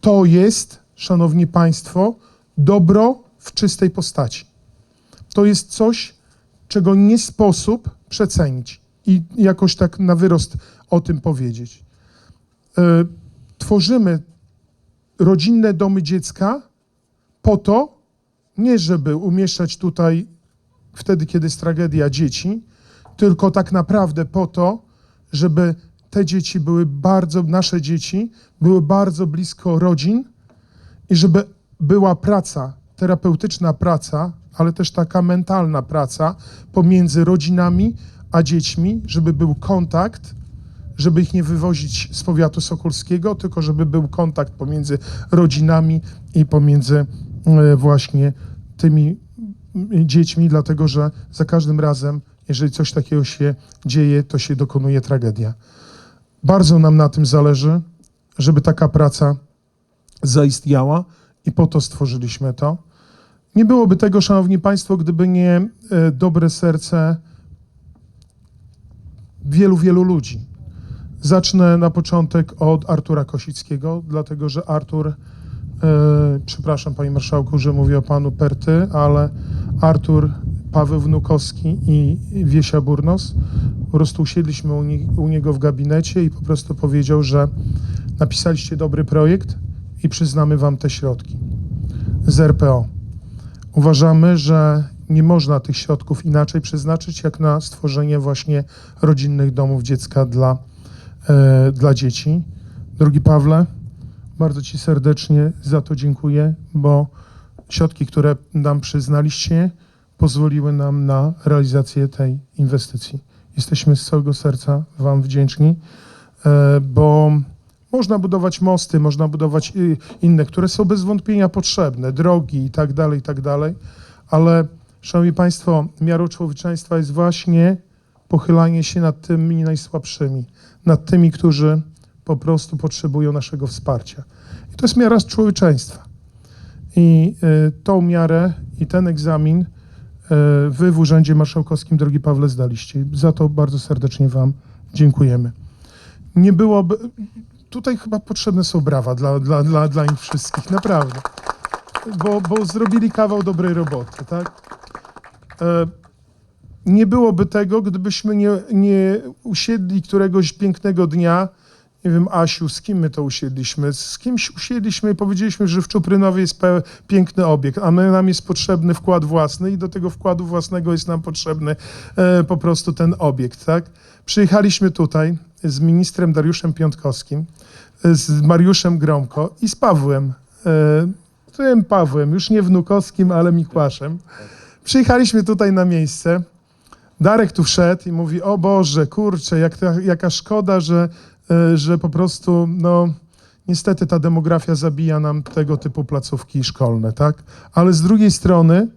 To jest, szanowni państwo, dobro w czystej postaci. To jest coś, czego nie sposób przecenić i jakoś tak na wyrost o tym powiedzieć. E, Tworzymy rodzinne domy dziecka po to, nie żeby umieszczać tutaj wtedy, kiedy jest tragedia dzieci, tylko tak naprawdę po to, żeby te dzieci były bardzo, nasze dzieci były bardzo blisko rodzin i żeby była praca, terapeutyczna praca, ale też taka mentalna praca pomiędzy rodzinami a dziećmi, żeby był kontakt, żeby ich nie wywozić z powiatu sokolskiego, tylko żeby był kontakt pomiędzy rodzinami i pomiędzy e, właśnie tymi mm, dziećmi, dlatego że za każdym razem, jeżeli coś takiego się dzieje, to się dokonuje tragedia. Bardzo nam na tym zależy, żeby taka praca zaistniała i po to stworzyliśmy to. Nie byłoby tego, Szanowni Państwo, gdyby nie e, dobre serce wielu, wielu ludzi. Zacznę na początek od Artura Kosickiego, dlatego że Artur, e, przepraszam Panie Marszałku, że mówię o Panu Perty, ale Artur, Paweł Wnukowski i Wiesia Burnos, po prostu usiedliśmy u, nie, u niego w gabinecie i po prostu powiedział, że napisaliście dobry projekt i przyznamy Wam te środki z RPO. Uważamy, że nie można tych środków inaczej przeznaczyć, jak na stworzenie właśnie rodzinnych domów dziecka dla, e, dla dzieci. Drogi Pawle, bardzo Ci serdecznie za to dziękuję, bo środki, które nam przyznaliście, pozwoliły nam na realizację tej inwestycji. Jesteśmy z całego serca Wam wdzięczni, e, bo można budować mosty, można budować y, inne, które są bez wątpienia potrzebne, drogi i tak dalej, i tak dalej, ale Szanowni Państwo, miarą człowieczeństwa jest właśnie pochylanie się nad tymi najsłabszymi, nad tymi, którzy po prostu potrzebują naszego wsparcia. I to jest miara człowieczeństwa. I y, tą miarę i ten egzamin wy w Urzędzie Marszałkowskim, drogi Pawle, zdaliście. Za to bardzo serdecznie Wam dziękujemy. Nie byłoby... Tutaj chyba potrzebne są brawa dla, dla, dla, dla nich wszystkich, naprawdę. Bo, bo zrobili kawał dobrej roboty, tak? E, nie byłoby tego, gdybyśmy nie, nie usiedli któregoś pięknego dnia, nie wiem, Asiu, z kim my to usiedliśmy? Z kimś usiedliśmy i powiedzieliśmy, że w Czuprynowie jest piękny obiekt, a my, nam jest potrzebny wkład własny i do tego wkładu własnego jest nam potrzebny e, po prostu ten obiekt, tak? Przyjechaliśmy tutaj z ministrem Dariuszem Piątkowskim, e, z Mariuszem Gromko i z Pawłem, e, tym Pawłem, już nie Wnukowskim, ale Mikłaszem. Przyjechaliśmy tutaj na miejsce. Darek tu wszedł i mówi: O Boże, kurczę, jak jaka szkoda, że, że po prostu, no, niestety ta demografia zabija nam tego typu placówki szkolne, tak? Ale z drugiej strony,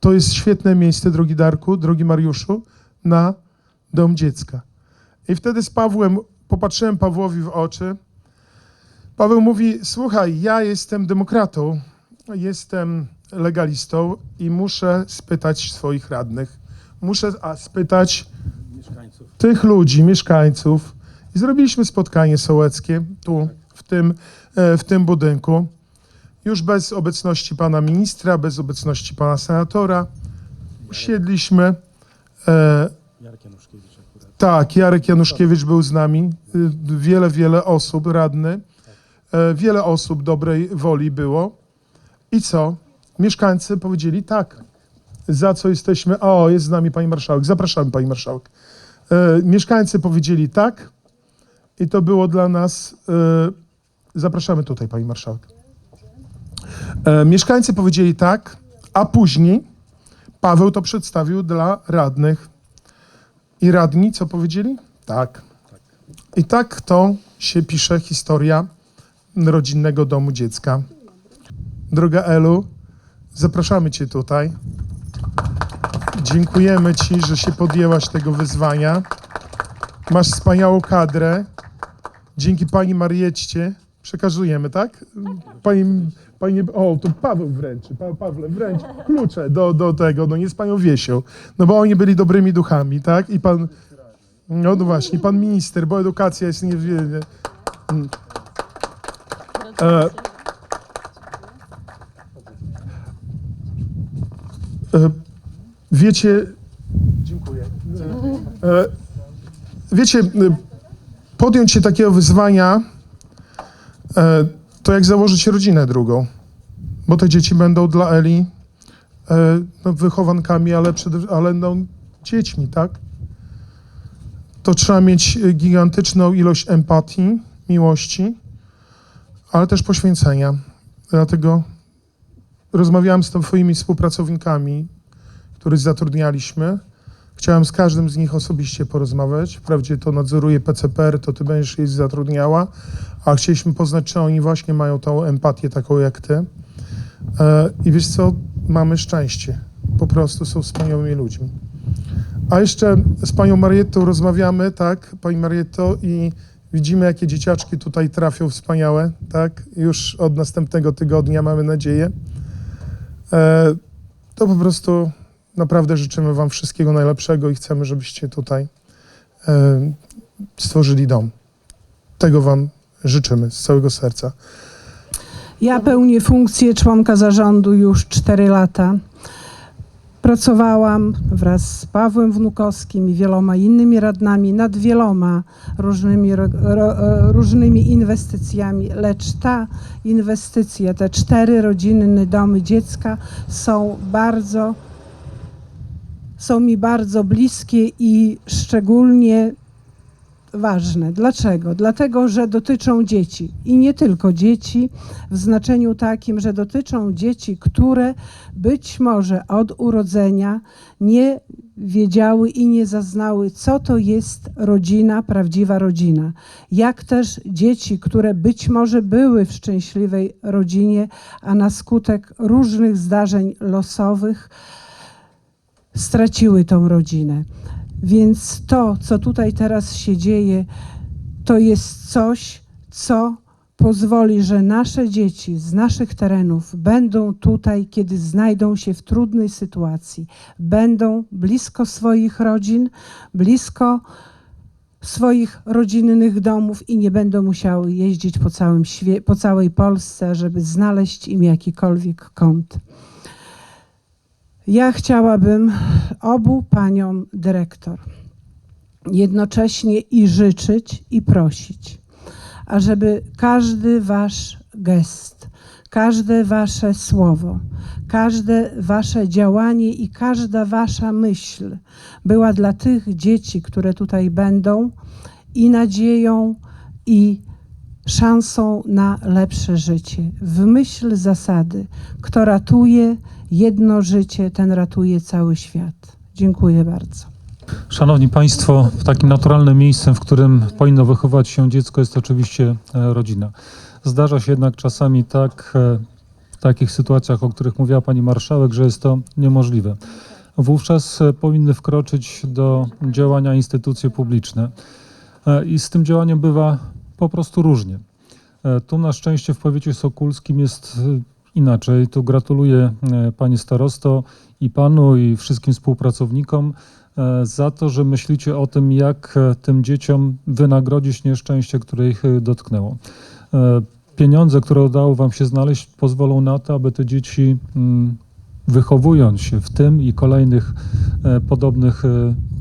to jest świetne miejsce, drogi Darku, drogi Mariuszu, na dom dziecka. I wtedy z Pawłem, popatrzyłem Pawłowi w oczy. Paweł mówi: Słuchaj, ja jestem demokratą, jestem legalistą i muszę spytać swoich radnych. Muszę a, spytać mieszkańców. tych ludzi, mieszkańców. I zrobiliśmy spotkanie sołeckie tu, w tym, e, w tym budynku. Już bez obecności pana ministra, bez obecności pana senatora. Usiedliśmy. E, Jarek Januszkiewicz akurat. tak, Jarek Januszkiewicz był z nami. Y, Wiele, wiele osób, radny. E, Wiele osób dobrej woli było. I co? Mieszkańcy powiedzieli tak. Za co jesteśmy? O, jest z nami pani marszałek. Zapraszamy pani marszałek. Mieszkańcy powiedzieli tak. I to było dla nas. e, Zapraszamy tutaj pani marszałek. E, Mieszkańcy powiedzieli tak, a później Paweł to przedstawił dla radnych. I radni co powiedzieli? Tak. I tak to się pisze historia rodzinnego domu dziecka. Droga Elu, zapraszamy Cię tutaj. Dziękujemy Ci, że się podjęłaś tego wyzwania. Masz wspaniałą kadrę. Dzięki Pani Marieczcie przekazujemy, tak? Pani, pani, o, to Paweł wręczy, pa, Pawle, wręcz klucze do, do tego, no nie z Panią Wiesią. No bo oni byli dobrymi duchami, tak? I Pan, no, no właśnie, Pan minister, bo edukacja jest nie... E, e, wiecie, dziękuję. E, wiecie, e, podjąć się takiego wyzwania, e, to jak założyć rodzinę drugą, bo te dzieci będą dla Eli e, no, wychowankami, ale, przede, ale no, dziećmi, tak? To trzeba mieć gigantyczną ilość empatii, miłości, ale też poświęcenia. Dlatego rozmawiałem z twoimi współpracownikami, których zatrudnialiśmy. Chciałem z każdym z nich osobiście porozmawiać. Wprawdzie to nadzoruje PCPR, to ty będziesz jej zatrudniała, a chcieliśmy poznać, czy oni właśnie mają tą empatię taką jak ty. E, I wiesz co, mamy szczęście. Po prostu są wspaniałymi ludźmi. A jeszcze z panią Marietą rozmawiamy, tak, pani Marietto, i widzimy, jakie dzieciaczki tutaj trafią wspaniałe, tak, już od następnego tygodnia mamy nadzieję. E, to po prostu naprawdę życzymy wam wszystkiego najlepszego i chcemy, żebyście tutaj e, stworzyli dom. Tego wam życzymy z całego serca. Ja pełnię funkcję członka zarządu już 4 lata. Pracowałam wraz z Pawłem Wnukowskim i wieloma innymi radnami nad wieloma różnymi, ro, różnymi inwestycjami, lecz ta inwestycja, te cztery rodzinne domy dziecka są bardzo, są mi bardzo bliskie i szczególnie ważne. Dlaczego? Dlatego, że dotyczą dzieci i nie tylko dzieci, w znaczeniu takim, że dotyczą dzieci, które być może od urodzenia nie wiedziały i nie zaznały, co to jest rodzina, prawdziwa rodzina. Jak też dzieci, które być może były w szczęśliwej rodzinie, a na skutek różnych zdarzeń losowych straciły tą rodzinę. Więc to, co tutaj teraz się dzieje, to jest coś, co pozwoli, że nasze dzieci z naszych terenów będą tutaj, kiedy znajdą się w trudnej sytuacji, będą blisko swoich rodzin, blisko swoich rodzinnych domów i nie będą musiały jeździć po, całym po całej Polsce, żeby znaleźć im jakikolwiek kąt. Ja chciałabym obu paniom dyrektor jednocześnie i życzyć, i prosić, ażeby każdy wasz gest, każde wasze słowo, każde wasze działanie i każda wasza myśl była dla tych dzieci, które tutaj będą, i nadzieją, i szansą na lepsze życie. W myśl zasady, kto ratuje jedno życie, ten ratuje cały świat. Dziękuję bardzo. Szanowni Państwo, takim naturalnym miejscem, w którym powinno wychować się dziecko, jest oczywiście e, rodzina. Zdarza się jednak czasami tak, e, w takich sytuacjach, o których mówiła Pani Marszałek, że jest to niemożliwe. Wówczas e, powinny wkroczyć do działania instytucje publiczne. I z tym działaniem bywa po prostu różnie. E, Tu na szczęście w powiecie sokulskim jest e, inaczej. Tu gratuluję e, Pani Starosto i Panu i wszystkim współpracownikom za to, że myślicie o tym, jak tym dzieciom wynagrodzić nieszczęście, które ich dotknęło. Pieniądze, które udało Wam się znaleźć, pozwolą na to, aby te dzieci, mm, wychowując się w tym i kolejnych podobnych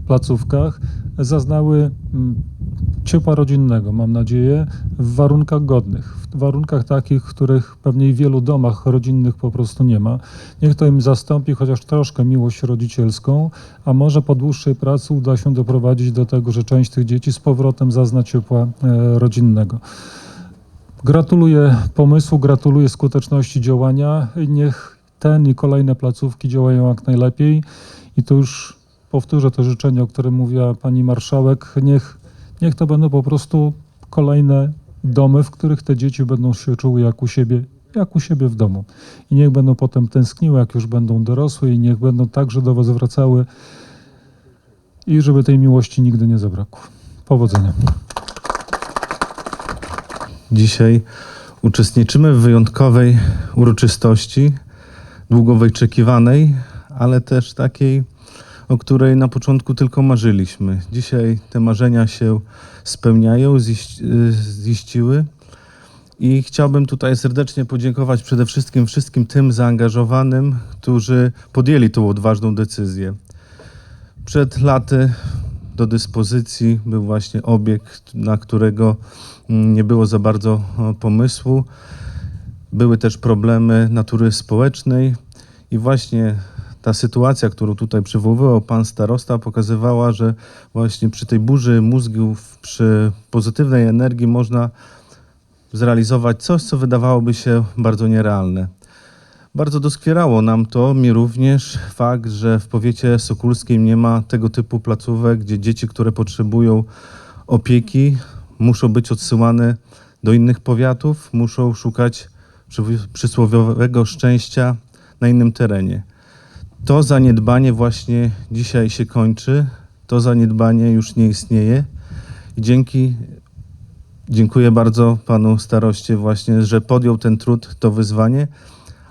placówkach, zaznały mm, ciepła rodzinnego, mam nadzieję, w warunkach godnych, w warunkach takich, których pewnie w wielu domach rodzinnych po prostu nie ma. Niech to im zastąpi chociaż troszkę miłość rodzicielską, a może po dłuższej pracy uda się doprowadzić do tego, że część tych dzieci z powrotem zazna ciepła e, rodzinnego. Gratuluję pomysłu, gratuluję skuteczności działania. Niech ten i kolejne placówki działają jak najlepiej. I to już powtórzę to życzenie, o którym mówiła pani marszałek. Niech, niech to będą po prostu kolejne domy, w których te dzieci będą się czuły jak u siebie, jak u siebie w domu. I niech będą potem tęskniły, jak już będą dorosłe i niech będą także do was wracały i żeby tej miłości nigdy nie zabrakło. Powodzenia. Dzisiaj uczestniczymy w wyjątkowej uroczystości, długo wyczekiwanej, ale też takiej, o której na początku tylko marzyliśmy. Dzisiaj te marzenia się spełniają, y, ziściły I chciałbym tutaj serdecznie podziękować przede wszystkim wszystkim tym zaangażowanym, którzy podjęli tą odważną decyzję. Przed laty do dyspozycji był właśnie obiekt, na którego mm, nie było za bardzo pomysłu. Były też problemy natury społecznej i właśnie ta sytuacja, którą tutaj przywoływał pan starosta, pokazywała, że właśnie przy tej burzy mózgów, przy pozytywnej energii można zrealizować coś, co wydawałoby się bardzo nierealne. Bardzo doskwierało nam to, mi również, fakt, że w powiecie sokulskim nie ma tego typu placówek, gdzie dzieci, które potrzebują opieki, muszą być odsyłane do innych powiatów, muszą szukać przysłowiowego szczęścia na innym terenie. To zaniedbanie właśnie dzisiaj się kończy, to zaniedbanie już nie istnieje i dzięki Dziękuję bardzo panu staroście właśnie, że podjął ten trud, to wyzwanie,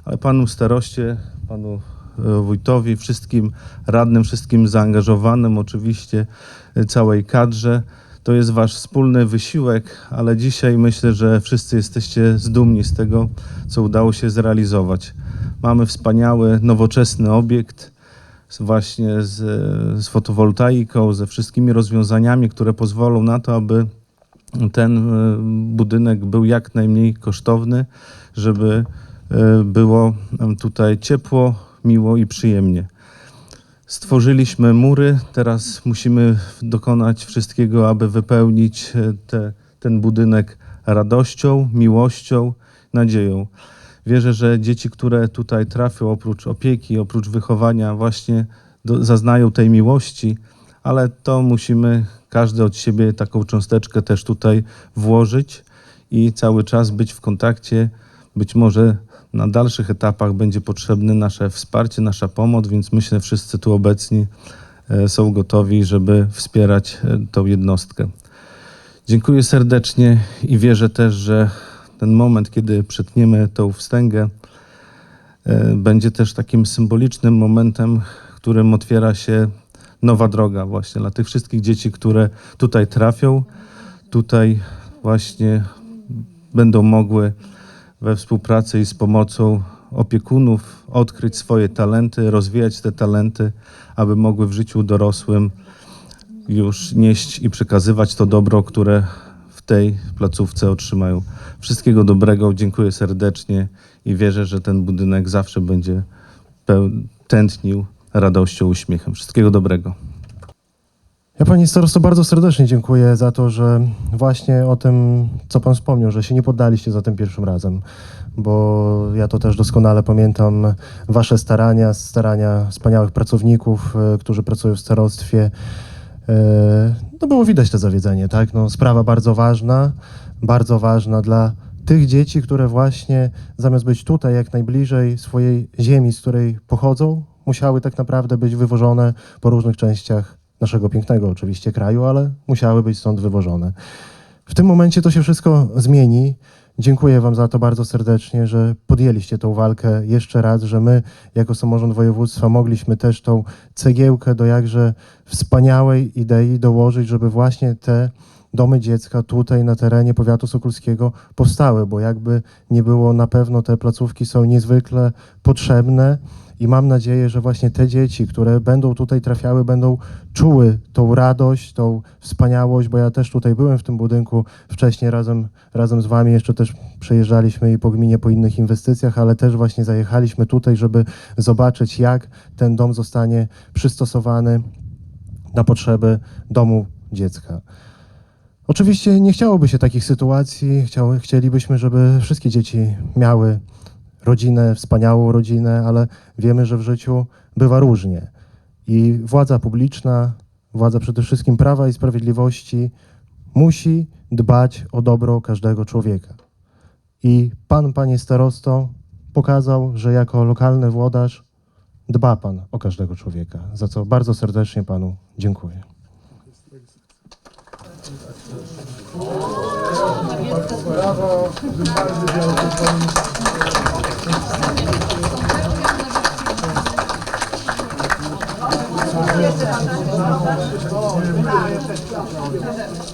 ale panu staroście, panu e, wójtowi, wszystkim radnym, wszystkim zaangażowanym, oczywiście e, całej kadrze. To jest wasz wspólny wysiłek, ale dzisiaj myślę, że wszyscy jesteście zdumni z tego, co udało się zrealizować. Mamy wspaniały, nowoczesny obiekt z właśnie z, z fotowoltaiką, ze wszystkimi rozwiązaniami, które pozwolą na to, aby ten e, budynek był jak najmniej kosztowny, żeby e, było nam tutaj ciepło, miło i przyjemnie. Stworzyliśmy mury, teraz musimy dokonać wszystkiego, aby wypełnić e, te, ten budynek radością, miłością, nadzieją. Wierzę, że dzieci, które tutaj trafią, oprócz opieki, oprócz wychowania, właśnie do, zaznają tej miłości, ale to musimy każdy od siebie taką cząsteczkę też tutaj włożyć i cały czas być w kontakcie. Być może na dalszych etapach będzie potrzebne nasze wsparcie, nasza pomoc, więc myślę, wszyscy tu obecni e, są gotowi, żeby wspierać e, tą jednostkę. Dziękuję serdecznie i wierzę też, że ten moment, kiedy przetniemy tą wstęgę, e, będzie też takim symbolicznym momentem, którym otwiera się nowa droga właśnie dla tych wszystkich dzieci, które tutaj trafią, tutaj właśnie będą mogły we współpracy i z pomocą opiekunów odkryć swoje talenty, rozwijać te talenty, aby mogły w życiu dorosłym już nieść i przekazywać to dobro, które tej placówce otrzymają. Wszystkiego dobrego, dziękuję serdecznie i wierzę, że ten budynek zawsze będzie tętnił radością, uśmiechem. Wszystkiego dobrego. Ja Pani Starosto bardzo serdecznie dziękuję za to, że właśnie o tym, co Pan wspomniał, że się nie poddaliście za tym pierwszym razem, bo ja to też doskonale pamiętam Wasze starania, starania wspaniałych pracowników, e, którzy pracują w starostwie. No było widać to zawiedzenie, tak? No, sprawa bardzo ważna, bardzo ważna dla tych dzieci, które właśnie zamiast być tutaj jak najbliżej swojej ziemi, z której pochodzą, musiały tak naprawdę być wywożone po różnych częściach naszego pięknego oczywiście kraju, ale musiały być stąd wywożone. W tym momencie to się wszystko zmieni. Dziękuję Wam za to bardzo serdecznie, że podjęliście tą walkę jeszcze raz, że my jako samorząd województwa mogliśmy też tą cegiełkę do jakże wspaniałej idei dołożyć, żeby właśnie te domy dziecka tutaj na terenie powiatu sokolskiego powstały, bo jakby nie było, na pewno te placówki są niezwykle potrzebne i mam nadzieję, że właśnie te dzieci, które będą tutaj trafiały, będą czuły tą radość, tą wspaniałość, bo ja też tutaj byłem w tym budynku wcześniej razem, razem z Wami, jeszcze też przejeżdżaliśmy i po gminie po innych inwestycjach, ale też właśnie zajechaliśmy tutaj, żeby zobaczyć, jak ten dom zostanie przystosowany na potrzeby domu dziecka. Oczywiście nie chciałoby się takich sytuacji. Chciały, chcielibyśmy, żeby wszystkie dzieci miały rodzinę, wspaniałą rodzinę, ale wiemy, że w życiu bywa różnie. I władza publiczna, władza przede wszystkim prawa i sprawiedliwości musi dbać o dobro każdego człowieka. I pan, panie starosto, pokazał, że jako lokalny włodarz dba pan o każdego człowieka, za co bardzo serdecznie panu dziękuję. Brawo, bardzo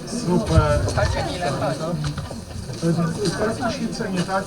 Super. To jest takie świecenie, tak?